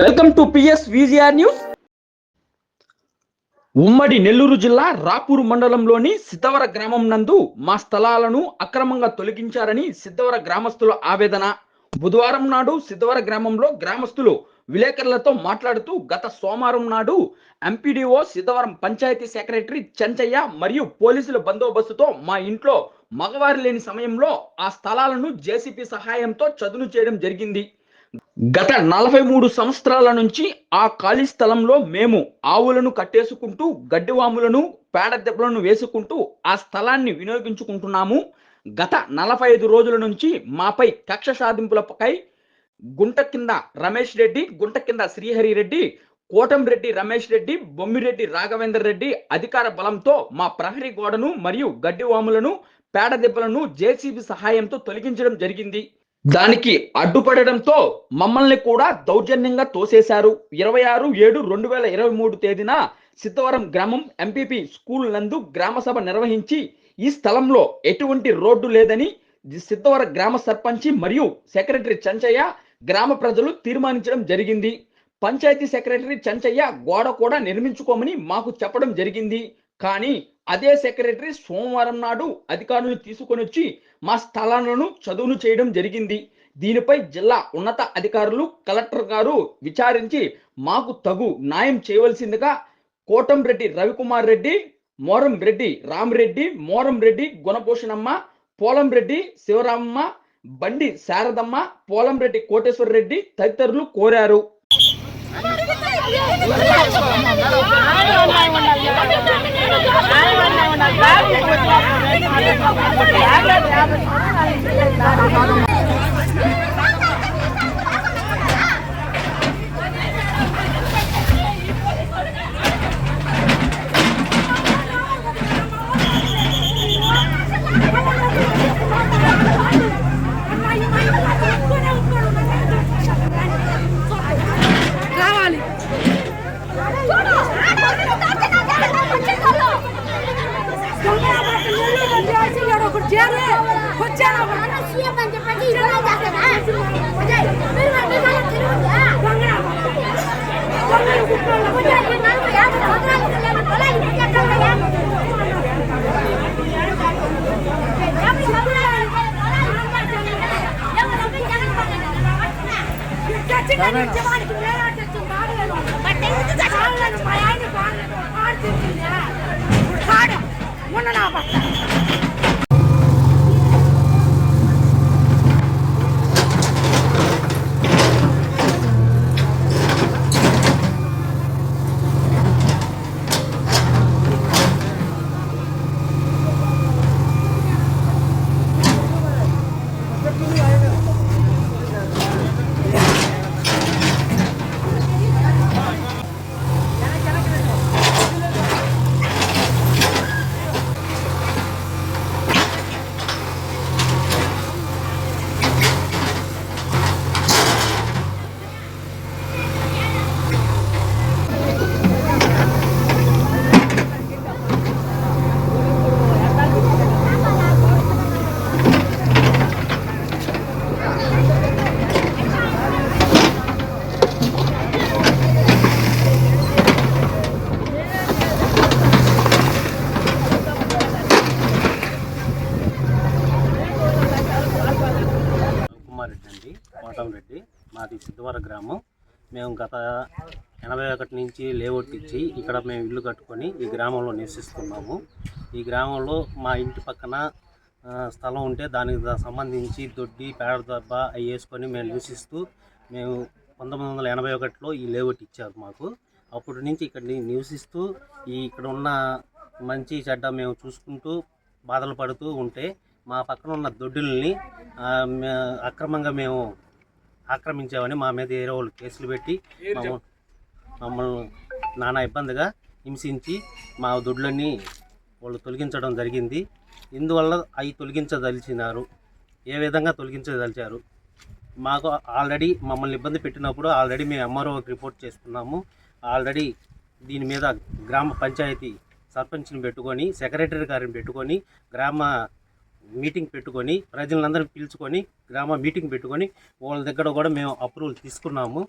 Welcome to PS VGR news. ఉమ్మడి నెల్లూరు జిల్లా రాపూరు మండలంలోని సిద్ధవర గ్రామం నందు మా స్థలాలను అక్రమంగా తొలగించారని సిద్ధవర గ్రామస్తుల ఆవేదన. బుధవారం నాడు సిద్ధవర గ్రామంలో గ్రామస్తులు విలేకరులతో మాట్లాడుతూ గత సోమవారం నాడు ఎంపీడీఓ సిద్ధవరం పంచాయతీ సెక్రటరీ చెంచయ్య మరియు పోలీసుల బందోబస్తుతో మా ఇంట్లో మగవారు లేని సమయంలో ఆ స్థలాలను జేసీపీ సహాయంతో చదును చేయడం జరిగింది. గత నలభై మూడు సంవత్సరాల నుంచి ఆ ఖాళీ స్థలంలో మేము ఆవులను కట్టేసుకుంటూ గడ్డివాములను పేడ దెబ్బలను వేసుకుంటూ ఆ స్థలాన్ని వినియోగించుకుంటున్నాము. గత నలభై ఐదు రోజుల నుంచి మాపై కక్ష సాధింపులపై గుంట కింద రమేష్ రెడ్డి గుంట కింద శ్రీహరి రెడ్డి కోటంరెడ్డి రమేష్ రెడ్డి బొమ్మిరెడ్డి రాఘవేందర్ రెడ్డి అధికార బలంతో మా ప్రహరీ గోడను మరియు గడ్డివాములను పేడ దెబ్బలను జేసీబీ సహాయంతో తొలగించడం జరిగింది. దానికి అడ్డుపడడంతో మమ్మల్ని కూడా దౌర్జన్యంగా తోసేశారు. ఇరవై ఆరు ఏడు రెండు వేల ఇరవై మూడు తేదీన సిద్ధవరం గ్రామం ఎంపీపీ స్కూల్ నందు గ్రామసభ నిర్వహించి ఈ స్థలంలో ఎటువంటి రోడ్డు లేదని సిద్ధవరం సిద్ధవర గ్రామ సర్పంచి మరియు సెక్రటరీ చంచయ్య గ్రామ ప్రజలు తీర్మానించడం జరిగింది. పంచాయతీ సెక్రటరీ చంచయ్య గోడ కూడా నిర్మించుకోమని మాకు చెప్పడం జరిగింది. కానీ అదే సెక్రటరీ సోమవారం నాడు అధికారులు తీసుకొని వచ్చి మా స్థలాలను చదువును చేయడం జరిగింది దీనిపై జిల్లా ఉన్నత అధికారులు కలెక్టర్ గారు విచారించి మాకు తగు న్యాయం చేయవలసిందిగా కోటంరెడ్డి రవికుమార్ రెడ్డి మోరం రెడ్డి రామరెడ్డి మోరం రెడ్డి గుణభూషణమ్మ పోలంరెడ్డి శివరామమ్మ బండి శారదమ్మ పోలంరెడ్డి కోటేశ్వర రెడ్డి తదితరులు కోరారు I'm మేము గత ఎనభై ఒకటి నుంచి లేఅవుట్ ఇచ్చి ఇక్కడ మేము ఇల్లు కట్టుకొని ఈ గ్రామంలో నివసిస్తున్నాము. ఈ గ్రామంలో మా ఇంటి పక్కన స్థలం ఉంటే దానికి సంబంధించి దొడ్డి పేడ దెబ్బ అవి వేసుకొని మేము నివసిస్తూ మేము పంతొమ్మిది వందల ఎనభై ఒకటిలో ఈ లేఅవుట్ ఇచ్చారు మాకు. అప్పటి నుంచి ఇక్కడ నివసిస్తూ ఈ ఇక్కడ ఉన్న మంచి చెడ్డ మేము చూసుకుంటూ బాధలు పడుతూ ఉంటే మా పక్కన ఉన్న దొడ్డుల్ని అక్రమంగా మేము ఆక్రమించామని మా మీద వేరే వాళ్ళు కేసులు పెట్టి మమ్మ- మమ్మల్ని నానా ఇబ్బందిగా హింసించి మా దొడ్లన్నీ వాళ్ళు తొలగించడం జరిగింది. ఇందువల్ల అవి తొలగించదలిచినారు. ఏ విధంగా తొలగించదలిచారు? మాకు ఆల్రెడీ మమ్మల్ని ఇబ్బంది పెట్టినప్పుడు ఆల్రెడీ మేము ఎంఆర్ఓకి రిపోర్ట్ చేసుకున్నాము. ఆల్రెడీ దీని మీద గ్రామ పంచాయతీ సర్పంచ్ని పెట్టుకొని సెక్రటరీ గారిని పెట్టుకొని గ్రామ మీటింగ్ పెట్టుకొని ప్రజలందరినీ పిలుచుకొని గ్రామ మీటింగ్ పెట్టుకొని వాళ్ళ దగ్గర కూడా మేము అప్రూవల్ తీసుకున్నాము.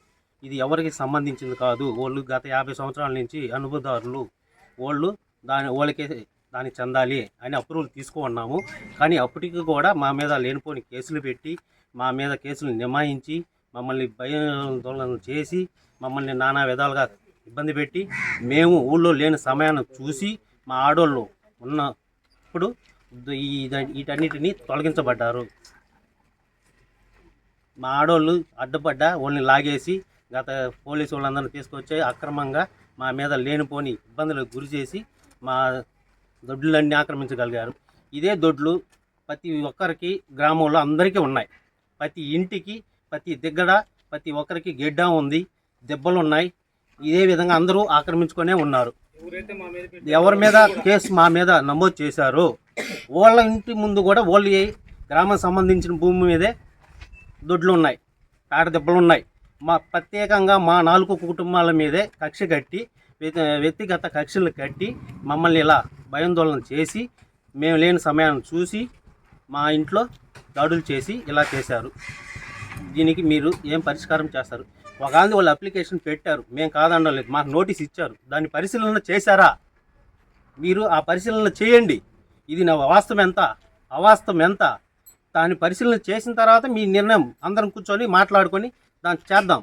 ఇది ఎవరికి సంబంధించింది కాదు. వాళ్ళు గత యాభై సంవత్సరాల నుంచి అనుభవదారులు. వాళ్ళు దాని వాళ్ళకి దానికి చెందాలి అని అప్రూవల్ తీసుకున్నాము కానీ అప్పటికి కూడా మా మీద లేనిపోని కేసులు పెట్టి మా మీద కేసులు నిమాయించి మమ్మల్ని భయాందోళన చేసి మమ్మల్ని నానా విధాలుగా ఇబ్బంది పెట్టి మేము ఊళ్ళో లేని సమయాన్ని చూసి మా ఆడోళ్ళు ఉన్నప్పుడు వీటన్నిటిని తొలగించబడ్డారు. మా ఆడోళ్ళు అడ్డుపడ్డా వాళ్ళని లాగేసి గత పోలీసు వాళ్ళందరినీ తీసుకొచ్చి అక్రమంగా మా మీద లేనిపోని ఇబ్బందులకు గురి చేసి మా దొడ్లన్నీ ఆక్రమించగలిగారు. ఇదే దొడ్లు ప్రతి ఒక్కరికి గ్రామంలో అందరికీ ఉన్నాయి. ప్రతి ఇంటికి ప్రతి దిగ్గడ ప్రతి ఒక్కరికి గెడ్డ ఉంది దెబ్బలు ఉన్నాయి ఇదే విధంగా అందరూ ఆక్రమించుకునే ఉన్నారు. ఎవరి మీద కేసు మా మీద నమోదు చేశారో వాళ్ళ ఇంటి ముందు కూడా వాళ్ళు గ్రామం సంబంధించిన భూమి మీదే దొడ్లు ఉన్నాయి పేడ దెబ్బలు ఉన్నాయి. మా ప్రత్యేకంగా మా నాలుగు కుటుంబాల మీదే కక్ష కట్టి వ్యక్తిగత కక్షలు కట్టి మమ్మల్ని ఇలా భయాందోళన చేసి మేము లేని సమయాన్ని చూసి మా ఇంట్లో దాడులు చేసి ఇలా చేశారు. దీనికి మీరు ఏం పరిష్కారం చేస్తారు? ఒకవేళ వాళ్ళు అప్లికేషన్ పెట్టారు మేము కాదనడం లేదు మాకు నోటీస్ ఇచ్చారు. దాన్ని పరిశీలన చేశారా? మీరు ఆ పరిశీలన చేయండి. ఇది నా వాస్తవం ఎంత? అవాస్తవం ఎంత? దాన్ని పరిశీలన చేసిన తర్వాత మీ నిర్ణయం. అందరం కూర్చొని మాట్లాడుకొని దాన్ని చేద్దాం.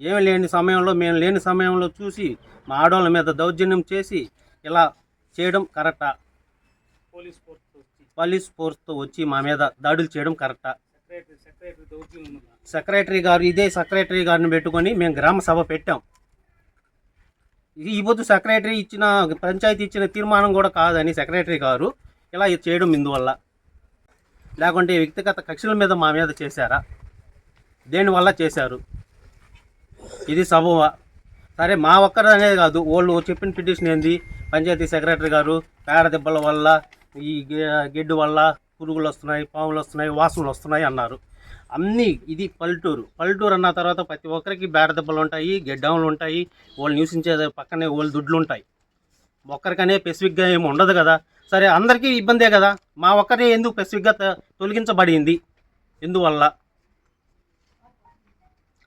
ఏమి లేని సమయంలో మేము లేని సమయంలో చూసి మా ఆడవాళ్ళ మీద దౌర్జన్యం చేసి ఇలా చేయడం కరెక్టా? పోలీస్ ఫోర్స్తో వచ్చి. మా మీద దాడులు చేయడం కరెక్టా? సెక్రటరీ గారు ఇదే సెక్రటరీ గారిని పెట్టుకొని మేము గ్రామ సభ పెట్టాం. ఇది ఈ పొద్దు సెక్రటరీ ఇచ్చిన పంచాయతీ ఇచ్చిన తీర్మానం కూడా కాదని సెక్రటరీ గారు ఇలా చేయడం ఇందువల్ల. లేకుంటే వ్యక్తిగత కక్షల మీద మా మీద చేశారా? దేనివల్ల చేశారు? ఇది సబవ సరే మా ఒక్కరు అనేది కాదు. వాళ్ళు చెప్పిన పిటిషన్ ఏంది? పంచాయతీ సెక్రటరీ గారు పేడ దెబ్బల వల్ల ఈ గె- గెడ్డు వల్ల పురుగులు వస్తున్నాయి పాములు వస్తున్నాయి వాసనలు వస్తున్నాయి అన్నారు. అన్నీ ఇది పల్లెటూరు. పల్లెటూరు అన్న తర్వాత ప్రతి ఒక్కరికి బేడ దెబ్బలు ఉంటాయి గెడ్డములు ఉంటాయి వాళ్ళు నివసించే పక్కనే వాళ్ళు దుడ్లు ఉంటాయి. ఒక్కరికనే స్పెసిఫిక్గా ఏమి ఉండదు కదా. సరే అందరికీ ఇబ్బందే కదా. మా ఒక్కరే ఎందుకు స్పెసిఫిక్గా తొలగించబడింది? ఎందువల్ల?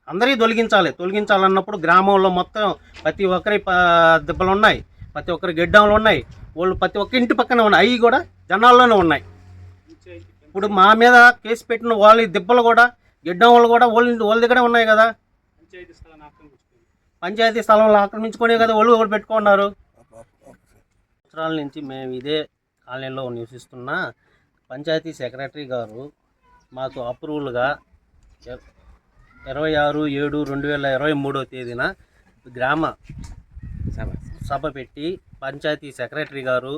అందరికీ తొలగించాలి. తొలగించాలన్నప్పుడు గ్రామంలో మొత్తం ప్రతి ఒక్కరి దెబ్బలు ఉన్నాయి. ప్రతి ఒక్కరి గెడ్డములు ఉన్నాయి. వాళ్ళు ప్రతి ఒక్క ఇంటి పక్కన ఉన్నాయి. అవి కూడా జనాల్లోనే ఉన్నాయి. ఇప్పుడు మా మీద కేసు పెట్టిన వాళ్ళ దెబ్బలు కూడా గిడ్డం కూడా వాళ్ళ వాళ్ళ దగ్గరే ఉన్నాయి కదా. పంచాయతీ స్థలంలో ఆక్రమించుకునే కదా వాళ్ళు పెట్టుకున్నారు. సంవత్సరాల నుంచి మేము ఇదే కాలనీలో నివసిస్తున్న పంచాయతీ సెక్రటరీ గారు మాకు అప్రూవల్గా ఇరవై ఆరు ఏడు రెండు వేల ఇరవై మూడో తేదీన గ్రామ సభ పెట్టి పంచాయతీ సెక్రటరీ గారు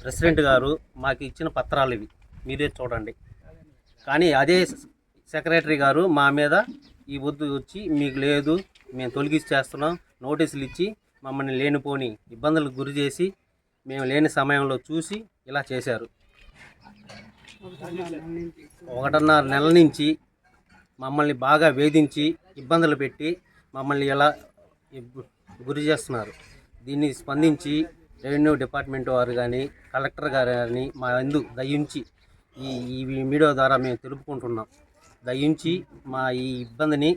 ప్రెసిడెంట్ గారు మాకు ఇచ్చిన పత్రాలు ఇవి. మీరే చూడండి. కానీ అదే సెక్రటరీ గారు మా మీద ఈ వద్దు వచ్చి మీకు లేదు మేము తొలగిచ్చేస్తున్నాం నోటీసులు ఇచ్చి మమ్మల్ని లేనిపోని ఇబ్బందులకు గురి చేసి మేము లేని సమయంలో చూసి ఇలా చేశారు. ఒకటిన్నర నెల నుంచి మమ్మల్ని బాగా వేధించి ఇబ్బందులు పెట్టి మమ్మల్ని ఎలా గురి చేస్తున్నారు. దీన్ని స్పందించి రెవెన్యూ డిపార్ట్మెంట్ వారు కానీ కలెక్టర్ గారు కానీ మా ఎందు దయించి ఈ ఈ మీడియా ద్వారా మేము తెలుపుకుంటున్నాం. దయించి మా ఈ ఇబ్బందిని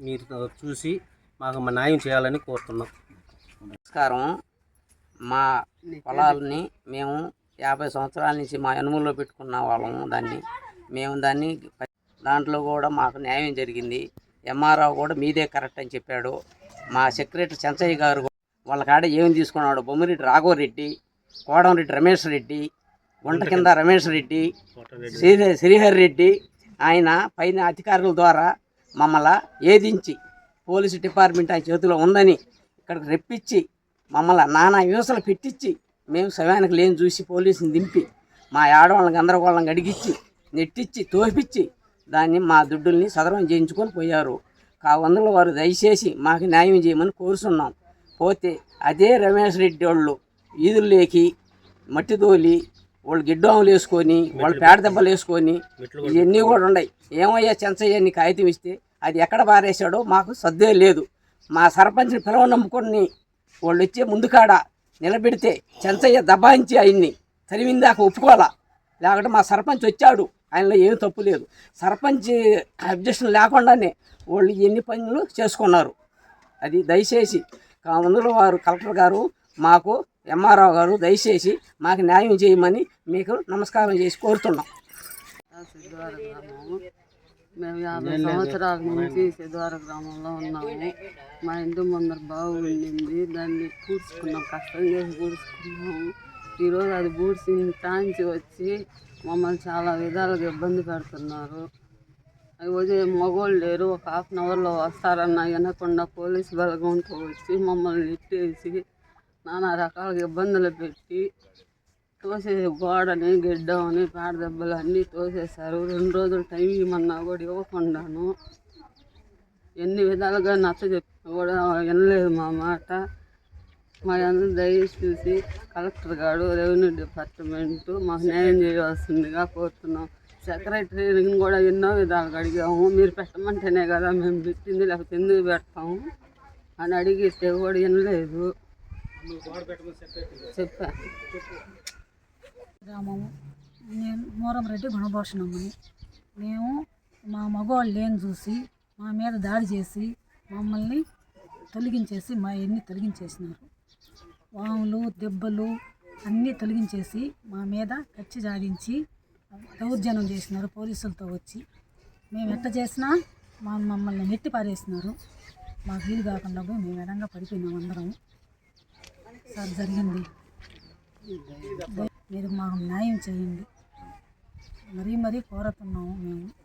మీరు చూసి మాకు మా న్యాయం చేయాలని కోరుతున్నాం. నమస్కారం. మా పొలాలని మేము యాభై సంవత్సరాల నుంచి మా ఎనుములో పెట్టుకున్న వాళ్ళము దాన్ని. మేము దాన్ని దాంట్లో కూడా మాకు న్యాయం జరిగింది. ఎంఆర్ఓ కూడా మీదే కరెక్ట్ అని చెప్పాడు. మా సెక్రటరీ చెంచయ్య గారు వాళ్ళ కాడ ఏమి తీసుకున్నాడు? బొమ్మిరెడ్డి రాఘవరెడ్డి కోడంరెడ్డి రమేష్ రెడ్డి గుంట కింద రమేష్ రెడ్డి. శ్రీ శ్రీహరి రెడ్డి ఆయన పైన అధికారుల ద్వారా మమ్మల్ని ఏదించి పోలీసు డిపార్ట్మెంట్ ఆయన చేతిలో ఉందని ఇక్కడికి రెప్పించి మమ్మల్ని నానా హింసలు పెట్టించి మేము శవానికి లేని చూసి పోలీసుని దింపి మా ఆడవాళ్ళని గందరగోళం అడిగిచ్చి నెట్టించి తోపిచ్చి దాన్ని మా దుడ్డుల్ని సదరం చేయించుకొని పోయారు. కావందుల వారు దయచేసి మాకు న్యాయం చేయమని కోరుతున్నాం పోతే అదే రమేష్ రెడ్డి వాళ్ళు ఈదుల్లోకి మట్టి తోలి వాళ్ళు గిడ్డోములు వేసుకొని వాళ్ళు పేడ దెబ్బలు వేసుకొని ఇవన్నీ కూడా ఉన్నాయి. ఏమయ్యా చెంచయ్య నీ కాగితం ఇస్తే అది ఎక్కడ పారేశాడో మాకు సర్దే లేదు. మా సర్పంచ్ని పిలవ నమ్ముకొని వాళ్ళు వచ్చే ముందుకాడ నిలబెడితే చెంచయ్య దబాయించి ఆయన్ని చదివిందాక ఒప్పుకోవాలా? లేకపోతే మా సర్పంచ్ వచ్చాడు. ఆయనలో ఏం తప్పు లేదు. సర్పంచ్ అబ్జెక్షన్ లేకుండానే వాళ్ళు ఎన్ని పనులు చేసుకున్నారు? అది దయచేసి అందులో వారు కలెక్టర్ గారు మాకు ఎంఆర్ఓ గారు దయచేసి మాకు న్యాయం చేయమని మీకు నమస్కారం చేసి కోరుతున్నాం. మేము యాభై సంవత్సరాల నుంచి సిద్ధార గ్రామంలో ఉన్నాము. మా ఇంటి ముందర బావి ఉండింది. దాన్ని పూడ్చుకున్నాం కష్టం చేసి పూడ్చుకున్నాము. ఈరోజు అది పూడ్చి టాంచి వచ్చి మమ్మల్ని చాలా విధాలుగా ఇబ్బంది పెడుతున్నారు. అది ఉదయం మగోళ్ళు లేరు ఒక హాఫ్ అన్ అవర్లో వస్తారన్న వినకుండా పోలీస్ బలగంతో వచ్చి మమ్మల్ని నెట్టేసి నానా రకాలుగా ఇబ్బందులు పెట్టి తోసే గోడని గిడ్డని పేడ దెబ్బలు అన్నీ తోసేశారు. రెండు రోజులు టైం ఇవ్వమన్నా కూడా ఇవ్వకుండాను ఎన్ని విధాలుగా నచ్చ చెప్పినా కూడా వినలేదు మా మాట. మా అందరూ దయచేసి కలెక్టర్ గారు రెవెన్యూ డిపార్ట్మెంట్ మాకు న్యాయం చేయవలసిందిగా కోరుతున్నాం. సెక్రటరీని కూడా ఎన్నో విధాలుగా అడిగాము. మీరు పెట్టమంటేనే కదా మేము పెట్టింది లేకపోతే ఎందుకు పెడతాము అని అడిగితే కూడా వినలేదు. చెప్పా. గ్రామము. నేను మూరంరెడ్డి గుణభూషణమ్మని. మేము మా మగవాళ్ళు లేని చూసి మా మీద దాడి చేసి మమ్మల్ని తొలగించేసి మా ఎన్ని తొలగించేసినారు. వాములు దెబ్బలు అన్నీ తొలగించేసి మా మీద కచ్చి జాడించి దౌర్జన్యం చేసినారు పోలీసులతో వచ్చి. మేము ఎట్ట చేసినా మా మమ్మల్ని నెట్టి పారేసినారు. మాకు వీలు కాకుండా మేము ఎడంగా పడిపోయినాం అందరం సార్ జరిగింది. మీరు మాకు న్యాయం చేయండి. మరీ మరీ కోరుతున్నాము మేము.